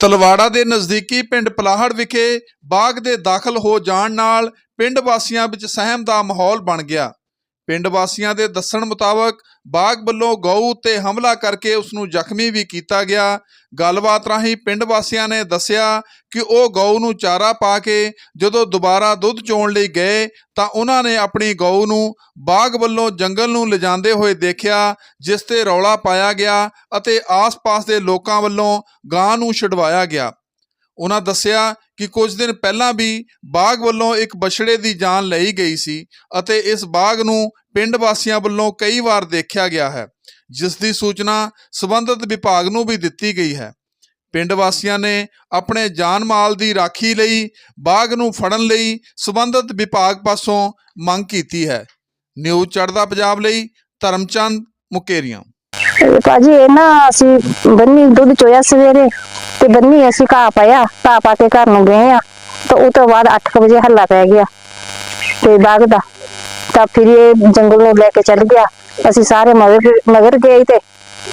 ਤਲਵਾੜਾ ਦੇ ਨਜ਼ਦੀਕੀ ਪਿੰਡ ਪਲਾਹੜ ਵਿਖੇ ਬਾਗ ਦੇ ਦਾਖਲ ਹੋ ਜਾਣ ਨਾਲ ਪਿੰਡ ਵਾਸੀਆਂ ਵਿੱਚ ਸਹਿਮ ਦਾ ਮਾਹੌਲ ਬਣ ਗਿਆ। ਪਿੰਡ ਵਾਸੀਆਂ ਦੇ ਦੱਸਣ ਮੁਤਾਬਕ ਬਾਗ ਵੱਲੋਂ ਗਊ ਉੱਤੇ ਹਮਲਾ ਕਰਕੇ ਉਸ ਨੂੰ ਜ਼ਖਮੀ ਵੀ ਕੀਤਾ ਗਿਆ। ਗੱਲਬਾਤ ਰਾਹੀਂ ਪਿੰਡ ਵਾਸੀਆਂ ਨੇ ਦੱਸਿਆ ਕਿ ਉਹ ਗਊ ਨੂੰ ਚਾਰਾ ਪਾ ਕੇ ਜਦੋਂ ਦੁਬਾਰਾ ਦੁੱਧ ਚੋਣ ਲਈ ਗਏ ਤਾਂ ਉਹਨਾਂ ਨੇ ਆਪਣੀ ਗਊ ਨੂੰ ਬਾਗ ਵੱਲੋਂ ਜੰਗਲ ਨੂੰ ਲਿਜਾਂਦੇ ਹੋਏ ਦੇਖਿਆ, ਜਿਸ ਤੇ ਰੌਲਾ ਪਾਇਆ ਗਿਆ ਅਤੇ ਆਸ-ਪਾਸ ਦੇ ਲੋਕਾਂ ਵੱਲੋਂ ਗਾਂ ਨੂੰ ਛਡਵਾਇਆ ਗਿਆ। ਉਹਨਾਂ ਦੱਸਿਆ ਕਿ ਕੁਝ ਦਿਨ ਪਹਿਲਾਂ ਵੀ ਬਾਗ ਵੱਲੋਂ ਇੱਕ ਬਛੜੇ ਦੀ ਜਾਨ ਲਈ ਗਈ ਸੀ ਅਤੇ ਇਸ ਬਾਗ ਨੂੰ ਪਿੰਡ ਵਾਸੀਆਂ ਵੱਲੋਂ ਕਈ ਵਾਰ ਦੇਖਿਆ ਗਿਆ ਹੈ, ਜਿਸ ਦੀ ਸੂਚਨਾ ਸਬੰਧਤ ਵਿਭਾਗ ਨੂੰ ਵੀ ਦਿੱਤੀ ਗਈ ਹੈ। ਪਿੰਡ ਵਾਸੀਆਂ ਨੇ ਆਪਣੇ ਜਾਨ ਮਾਲ ਦੀ ਰਾਖੀ ਲਈ ਬਾਗ ਨੂੰ ਫੜਨ ਲਈ ਸਬੰਧਤ ਵਿਭਾਗ ਪਾਸੋਂ ਮੰਗ ਕੀਤੀ ਹੈ। ਨਿਊਜ਼ ਚੜਦਾ ਪੰਜਾਬ ਲਈ ਧਰਮਚੰਦ ਮੁਕੇਰੀਆਂ। ਭਾਜੀ, ਇਹ ਨਾ ਅਸੀਂ ਬੰਨੀ ਦੁੱਧ ਚੋਇਆ ਸਵੇਰੇ। ਤੇ ਬੰਨੀ ਅਸੀਂ ਘਾਹ ਪਾਇਆ ਘਾਹ ਪਾ ਕੇ ਘਰ ਨੂੰ ਗਏ ਆ ਤਾਂ ਉਹ ਤੋਂ ਬਾਅਦ 8 ਵਜੇ ਹੱਲਾ ਪੈ ਗਿਆ ਤੇ ਬਾਗ ਦਾ ਤਾਂ ਫਿਰ ਇਹ ਜੰਗਲ ਨੂੰ ਲੈ ਕੇ ਚੱਲ ਗਿਆ। ਅਸੀਂ ਸਾਰੇ ਮਗਰ ਮਗਰ ਗਏ ਤੇ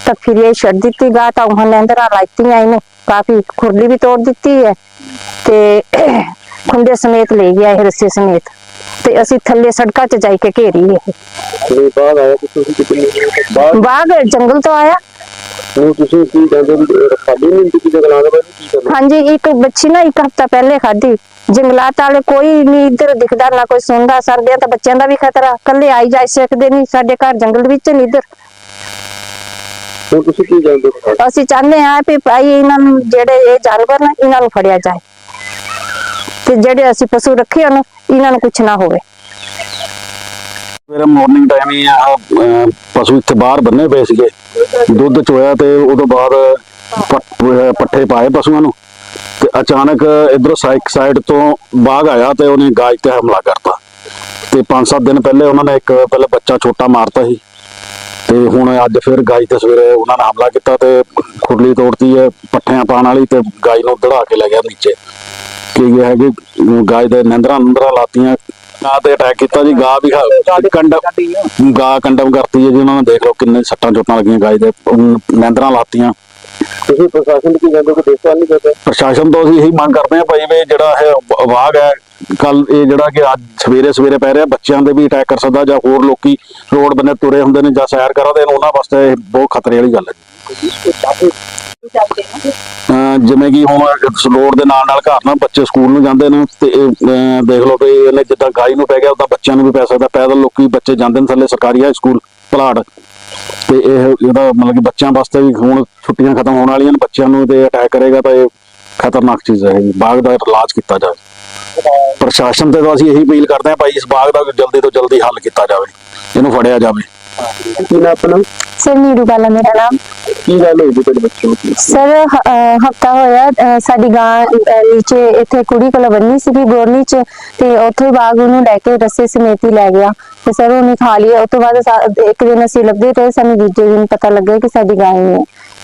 ਤਾਂ ਫਿਰ ਇਹ ਛੱਡ ਦਿੱਤੀ ਗਾ ਤਾਂ ਉਹਨਾਂ ਅੰਦਰ ਲਾਈਤੀਆਂ ਇਹਨੂੰ ਕਾਫੀ ਖੁਰਲੀ ਵੀ ਤੋੜ ਦਿੱਤੀ ਹੈ ਤੇ ਖੁੰਡੇ ਸਮੇਤ ਲੈ ਗਿਆ ਇਹ ਰੱਸੇ ਸਮੇਤ। ਤੇ ਅਸੀਂ ਥੱਲੇ ਸੜਕਾਂ 'ਚ ਜਾਈ ਕੇ ਘੇਰੀ ਇਹ। ਬਾਅਦ ਆਇਆ ਕਿ ਤੁਸੀਂ ਬਾਗ ਜੰਗਲ ਤੋਂ ਆਇਆ। ਨੂੰ ਤੁਸੀਂ ਕੀ ਕਹਿੰਦੇ ਵੀ ਰਖਾਲੀ ਨਹੀਂ ਦਿੱਤੀ ਤੇ ਗਲਾਂ ਦਾ ਕੀ ਕਰਨਾ? ਹਾਂਜੀ ਇੱਕ ਬੱਚੀ ਨਾ ਇੱਕ ਹਫਤਾ ਪਹਿਲੇ ਖਾਧੀ। ਜੰਗਲਾਤ ਵਾਲੇ ਕੋਈ ਨਹੀਂ ਇੱਧਰ ਦਿਖਦਾ ਨਾ ਕੋਈ ਸੁਣਦਾ ਸਰਦਿਆਂ ਤਾਂ ਬੱਚਿਆਂ ਦਾ ਵੀ ਖਤਰਾ। ਕੱਲੇ ਆਈ ਜਾ ਸਕਦੇ ਨਹੀਂ ਸਾਡੇ ਘਰ ਜੰਗਲ ਵਿੱਚ ਨਹੀਂ ਇੱਧਰ। ਹੁਣ ਤੁਸੀਂ ਕੀ ਜਾਣਦੇ ਹੋ? ਅਸੀਂ ਚਾਹੁੰਦੇ ਹਾਂ ਵੀ ਭਾਈ ਇਹਨਾਂ ਨੂੰ ਜਿਹੜੇ ਇਹ ਜਾਨਵਰ ਨੇ ਇਹਨਾਂ ਨੂੰ ਫੜਿਆ ਜਾਏ। ਤੇ ਜਿਹੜੇ ਅਸੀਂ ਪਸ਼ੂ ਰੱਖੇ ਹਨ ਇਹਨਾਂ ਨੂੰ ਕੁਝ ਨਾ ਹੋਵੇ। ਸਵੇਰੇ ਮਾਰਨਿੰਗ ਟਾਈਮ ਹੀ ਆ ਪਸ਼ੂ ਇੱਥੇ ਬਾਹਰ ਬੰਨੇ ਪਏ ਸੀਗੇ। ਦੁੱਧ ਚੋਇਆ ਤੇ ਉਦੋਂ ਬਾਅਦ ਪੱਠੇ ਪਾਏ ਪਸ਼ੂਆਂ ਨੂੰ। ਤੇ ਅਚਾਨਕ ਇਧਰੋਂ ਸਾਈਕ ਸਾਈਡ ਤੋਂ ਬਾਗ ਆਇਆ ਤੇ ਉਹਨੇ ਗਾਜ ਤੇ ਹਮਲਾ ਕਰਤਾ। ਤੇ 5-7 ਦਿਨ ਪਹਿਲੇ ਉਹਨਾਂ ਨੇ ਇੱਕ ਪਹਿਲਾਂ ਬੱਚਾ ਛੋਟਾ ਮਾਰਤਾ ਸੀ। ਤੇ ਹੁਣ ਅੱਜ ਫਿਰ ਗਾਜ ਤੇ ਸਵੇਰੇ ਉਹਨਾਂ ਨੇ ਹਮਲਾ ਕੀਤਾ ਤੇ ਖੁਰਲੀ ਤੋੜਤੀ ਹੈ ਪੱਠਿਆਂ ਪਾਣ ਵਾਲੀ ਤੇ ਗਾਜ ਨੂੰ ਦੜਾ ਕੇ ਲੈ ਗਿਆ ਨੀਚੇ। ਕੀ ਇਹ ਹੈ ਕਿ ਗਾਜ ਦੇ ਨੰਦਰਾਂ ਨੰਦਰਾਂ ਲਾਤੀਆਂ ਗਾਂ ਤੇ ਅਟੈਕ ਕੀਤਾ ਜੀ ਗਾਂ ਵੀ ਕੰਡਮ ਗਾਂ ਕੰਡਮ ਕਰਤੀ ਹੈ ਜੀ ਉਹਨਾਂ ਨੇ ਦੇਖ ਲਓ ਕਿੰਨੇ ਸੱਟਾਂ ਚੋਟਾਂ ਲੱਗੀਆਂ ਗਾਜ ਦੇ ਨੰਦਰਾਂ ਲਾਤੀਆਂ। ਤੁਸੀਂ ਪ੍ਰਸ਼ਾਸਨ ਨੂੰ ਕੀ ਕਹਿੰਦੇ ਕਿ ਦੇਖਭਾਲ ਨਹੀਂ ਕਰਦੇ? ਪ੍ਰਸ਼ਾਸਨ ਤੋਂ ਅਸੀਂ ਇਹੀ ਮੰਗ ਕਰਦੇ ਹਾਂ ਭਾਈ ਵੀ ਜਿਹੜਾ ਇਹ ਵਾਗ ਹੈ ਕੱਲ ਇਹ ਜਿਹੜਾ ਕਿ ਅੱਜ ਸਵੇਰੇ ਸਵੇਰੇ ਪੈ ਰਿਹਾ ਬੱਚਿਆਂ ਦੇ ਵੀ ਅਟੈਕ ਕਰ ਸਕਦਾ ਜਾਂ ਹੋਰ ਲੋਕੀ ਰੋਡ ਬੰਨੇ ਤੁਰੇ ਹੁੰਦੇ ਨੇ ਜਾਂ ਸੈਰ ਕਰਦੇ ਨੇ ਉਹਨਾਂ ਵਾਸਤੇ ਇਹ ਬਹੁਤ ਖਤਰੇ ਵਾਲੀ ਗੱਲ ਹੈ। ਜਿਵੇਂ ਕਿ ਹੁਣ ਰੋਡ ਦੇ ਨਾਲ ਨਾਲ ਘਰ ਨਾਲ ਬੱਚੇ ਸਕੂਲ ਨੂੰ ਜਾਂਦੇ ਨੇ ਤੇ ਇਹ, ਅਹ ਦੇਖ ਲਓ ਵੀ ਇਹਨੇ ਜਿੱਦਾਂ ਗਾਈ ਨੂੰ ਪੈ ਗਿਆ ਉਦਾਂ ਬੱਚਿਆਂ ਨੂੰ ਵੀ ਪੈ ਸਕਦਾ। ਪੈਦਲ ਲੋਕੀ ਬੱਚੇ ਜਾਂਦੇ ਨੇ ਥੱਲੇ ਸਰਕਾਰੀ ਹਾਈ ਸਕੂਲ ਪਲਾੜ ਤੇ ਇਹ ਇਹਦਾ ਮਤਲਬ ਕਿ ਬੱਚਿਆਂ ਵਾਸਤੇ ਵੀ ਹੁਣ ਛੁੱਟੀਆਂ ਖਤਮ ਹੋਣ ਵਾਲੀਆਂ ਨੇ ਬੱਚਿਆਂ ਨੂੰ ਤੇ ਅਟੈਕ ਕਰੇਗਾ ਤਾਂ ਇਹ ਖਤਰਨਾਕ ਚੀਜ਼ ਹੈ ਇਹ। ਬਾਗ ਦਾ ਇਲਾਜ ਕੀਤਾ ਜਾਵੇ। ਪ੍ਰਸ਼ਾਸਨ ਤੇ ਤਾਂ ਅਸੀਂ ਇਹੀ ਅਪੀਲ ਕਰਦੇ ਹਾਂ ਭਾਈ, ਇਸ ਬਾਗ ਦਾ ਜਲਦੀ ਤੋਂ ਜਲਦੀ ਹੱਲ ਕੀਤਾ ਜਾਵੇ। ਇਹਨੂੰ ਫੜਿਆ ਜਾਵੇ। ਕੀ ਨਾ ਆਪਣਾ ਸਰ ਨੀਰੂ ਬਾਲਾ ਮੇਰਾ ਨਾਮ। ਕੀ ਗੱਲ ਹੋਈ ਜੀ ਤੁਹਾਡੇ ਬੱਚੇ ਨੂੰ? ਸਰ ਹਫਤਾ ਹੋਇਆ ਅਹ, ਸਾਡੀ ਗਾਂ ਅਹ, ਨੀਚੇ ਇੱਥੇ ਕੁੜੀ ਕੋਲ ਬੰਨੀ ਸੀਗੀ ਬੋਰਨੀ ਚ ਤੇ ਉੱਥੋਂ ਬਾਗ ਉਹਨੂੰ ਲੈ ਕੇ ਰੱਸੇ ਸਮੇਤ ਹੀ ਲੈ ਗਿਆ। ਤੇ ਸਰ ਉਹਨੇ ਖਾ ਲਿਆ ਉਸ ਤੋਂ ਬਾਅਦ ਸਾ- ਇੱਕ ਦਿਨ ਅਸੀਂ ਲੱਭਦੇ ਰਹੇ ਸਾਨੂੰ ਦੂਜੇ ਦਿਨ ਪਤਾ ਲੱਗਿਆ ਕਿ ਸਾਡੀ ਗਾਂ ਹੀ ਹੈ।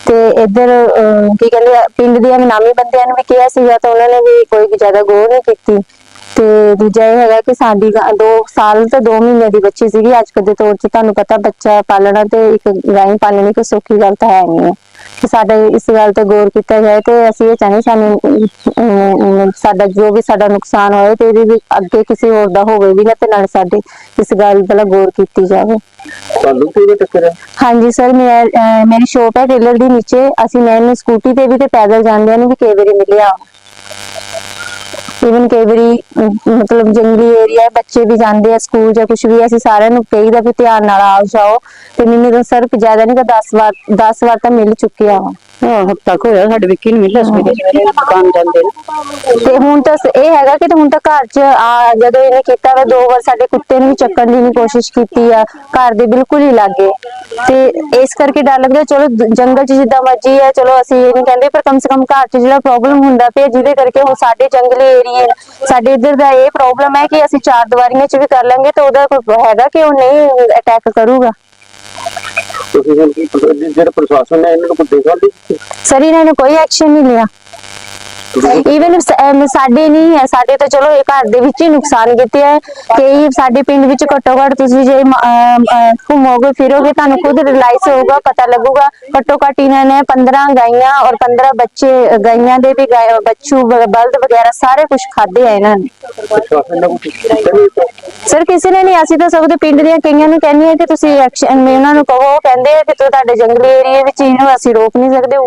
ਤੇ ਇੱਧਰ ਅਹ, ਕੀ ਕਹਿੰਦੇ ਆ, ਪਿੰਡ ਦੀਆਂ ਨਾਮੀ ਬੰਦਿਆਂ ਨੂੰ ਵੀ ਕਿਹਾ ਸੀਗਾ ਤਾਂ ਉਹਨਾਂ ਨੇ ਵੀ ਕੋਈ ਜ਼ਿਆਦਾ ਗੌਰ ਨਹੀਂ ਕੀਤੀ। ਤੇ ਦੂਜਾ ਇਹ ਹੈਗਾ ਕਿ ਸਾਡੀ ਗਾਂ 2 ਸਾਲ ਤੇ 2 ਮਹੀਨੇ ਦੀ ਬੱਚੀ ਸੀਗੀ। ਅੱਜ ਕੱਲ੍ਹ ਦੇ ਤੌਰ 'ਚ ਤੁਹਾਨੂੰ ਪਤਾ ਬੱਚਾ ਪਾਲਣਾ ਤੇ ਇੱਕ ਗਾਂ ਪਾਲਣੀ ਕੋਈ ਸੌਖੀ ਗੱਲ ਤਾਂ ਹੈ ਨਹੀਂ ਕਿ ਸਾਡੇ ਇਸ ਗੱਲ ਤੇ ਗੌਰ ਕੀਤਾ ਜਾਏ ਤੇ ਅਸੀਂ ਇਹ ਚਾਹੁੰਦੇ ਸਾਨੂੰ ਸਾਡਾ ਜੋ ਵੀ ਸਾਡਾ ਨੁਕਸਾਨ ਹੋਏ ਤੇ ਇਹਦੀ ਵੀ ਅੱਗੇ ਕਿਸੇ ਹੋਰ ਦਾ ਹੋਵੇ ਵੀ ਨਾ ਤੇ ਨਾਲ ਸਾਡੇ ਇਸ ਗੱਲ ਦਾ ਗੌਰ ਕੀਤੀ ਜਾਵੇ। ਤੁਹਾਨੂੰ ਕਿਹਦੇ ਟੱਕਰ ਹਾਂਜੀ ਸਰ ਮੇਰੀ ਸ਼ੋਪ ਹੈ ਟੇਲਰ ਦੀ ਨੀਚੇ। ਅਸੀਂ ਮੈਨੂੰ ਸਕੂਟੀ ਤੇ ਵੀ ਤੇ ਪੈਦਲ ਜਾਂਦਿਆਂ ਨੂੰ ਵੀ ਕਈ ਵਾਰੀ ਮਿਲਿਆ। ਇਵਨ ਕਈ ਵਾਰੀ ਮਤਲਬ ਜੰਗਲੀ ਏਰੀਆ ਬੱਚੇ ਵੀ ਜਾਂਦੇ ਆ ਸਕੂਲ ਜਾਂ ਕੁਝ ਵੀ ਅਸੀਂ ਸਾਰਿਆਂ ਨੂੰ ਕਹੀਦਾ ਵੀ ਧਿਆਨ ਨਾਲ ਆਓ ਜਾਓ। ਤੇ ਮੈਨੂੰ ਤਾਂ ਸਰ ਜ਼ਿਆਦਾ ਨਹੀਂ ਤਾਂ 10 ਵਾਰ 10 ਵਾਰ ਤਾਂ ਮਿਲ ਚੁੱਕਿਆ ਵਾ। ਹਾਂ ਹਫਤਾ ਕੁ ਹੋਇਆ ਸਾਡੇ ਵਿੱਕੀ ਨੂੰ ਮਿਲਿਆ ਸਵੇਰੇ ਸਵੇਰੇ ਦੁਕਾਨ ਜਾਂਦੇ ਨੇ ਤੇ ਹੁਣ ਤਾਂ ਇਹ ਹੈਗਾ ਕਿ ਹੁਣ ਤਾਂ ਘਰ 'ਚ ਆ ਜਦੋਂ ਇਹਨੇ ਕੀਤਾ ਵਾ ਦੋ ਵਾਰ ਸਾਡੇ ਕੁੱਤੇ ਨੂੰ ਚੱਕਣ ਦੀ ਵੀ ਕੋਸ਼ਿਸ਼ ਕੀਤੀ ਆ ਘਰ ਦੇ ਬਿਲਕੁਲ ਹੀ ਲਾਗੇ। ਤੇ ਇਸ ਕਰਕੇ ਡਰ ਲੱਗਦਾ ਚਲੋ ਜੰਗਲ 'ਚ ਜਿੱਦਾਂ ਮਰਜ਼ੀ ਹੈ ਚਲੋ ਅਸੀਂ ਇਹ ਨਹੀਂ ਕਹਿੰਦੇ ਪਰ ਕਮ ਸੇ ਕਮ ਘਰ 'ਚ ਜਿਹੜਾ ਪ੍ਰੋਬਲਮ ਹੁੰਦਾ ਪਿਆ ਜਿਹਦੇ ਕਰਕੇ ਹੁਣ ਸਾਡੇ ਜੰਗਲੀ ਏਰੀਏ ਸਾਡੇ ਇੱਧਰ ਦਾ ਇਹ ਪ੍ਰੋਬਲਮ ਹੈ ਕਿ ਅਸੀਂ ਚਾਰ ਦੀਵਾਰੀਆਂ 'ਚ ਵੀ ਕਰ ਲਾਂਗੇ ਤਾਂ ਉਹਦਾ ਕੋਈ ਹੈਗਾ ਕਿ ਉਹ ਨਹੀਂ ਅਟੈਕ ਕਰੂਗਾ? ਤੁਸੀਂ ਹੁਣ ਕੀ ਜਿਹੜੇ ਪ੍ਰਸ਼ਾਸਨ ਨੇ ਇਹਨਾਂ ਨੂੰ ਕੋਈ ਦੇਖਭਾਲ ਨਹੀਂ ਕੀਤੀ ਸਰ ਇਹਨਾਂ ਨੇ ਕੋਈ ਐਕਸ਼ਨ ਨਹੀਂ ਲਿਆ। ਈਵਨ ਸਾਡੇ ਨਹੀਂ ਹੈ ਸਾਡੇ ਤਾਂ ਚਲੋ ਇਹ ਘਰ ਦੇ ਵਿੱਚ ਹੀ ਨੁਕਸਾਨ ਕੀਤੇ ਹੈ ਕਈ ਸਾਡੇ ਪਿੰਡ ਵਿੱਚ ਘੱਟੋ ਘੱਟ ਤੁਸੀਂ ਜੇ ਮ- ਘੁੰਮੋਗੇ ਫਿਰੋਗੇ ਤੁਹਾਨੂੰ ਖੁਦ ਰਿਲਾਈਜ਼ ਹੋਊਗਾ ਪਤਾ ਲੱਗੂਗਾ ਘੱਟੋ ਘੱਟ ਇਹਨਾਂ ਨੇ 15 ਗਾਈਆਂ ਔਰ 15 ਬੱਚੇ ਗਾਈਆਂ ਦੇ ਵੀ ਗਾਇ- ਬੱਛੂ ਬ- ਬਲਦ ਵਗੈਰਾ ਸਾਰੇ ਕੁਝ ਖਾਦੇ ਆ ਇਹਨਾਂ ਨੇ। ਸਰ ਕਿਸੇ ਨੇ ਨਹੀਂ ਅਸੀਂ ਤਾਂ ਸਭ ਦੇ ਪਿੰਡ ਦੀਆਂ ਕਈਆਂ ਨੂੰ ਕਹਿੰਦੇ ਆ ਕਿ ਤੁਸੀਂ ਐਕਸ਼ਨ ਉਹਨਾਂ ਨੂੰ ਕਹੋ ਕਹਿੰਦੇ ਕਿ ਤੁਹਾਡੇ ਜੰਗਲੀ ਏਰੀਆ ਵਿੱਚ ਇਹਨੂੰ ਅਸੀਂ ਰੋਕ ਨਹੀਂ ਸਕਦੇ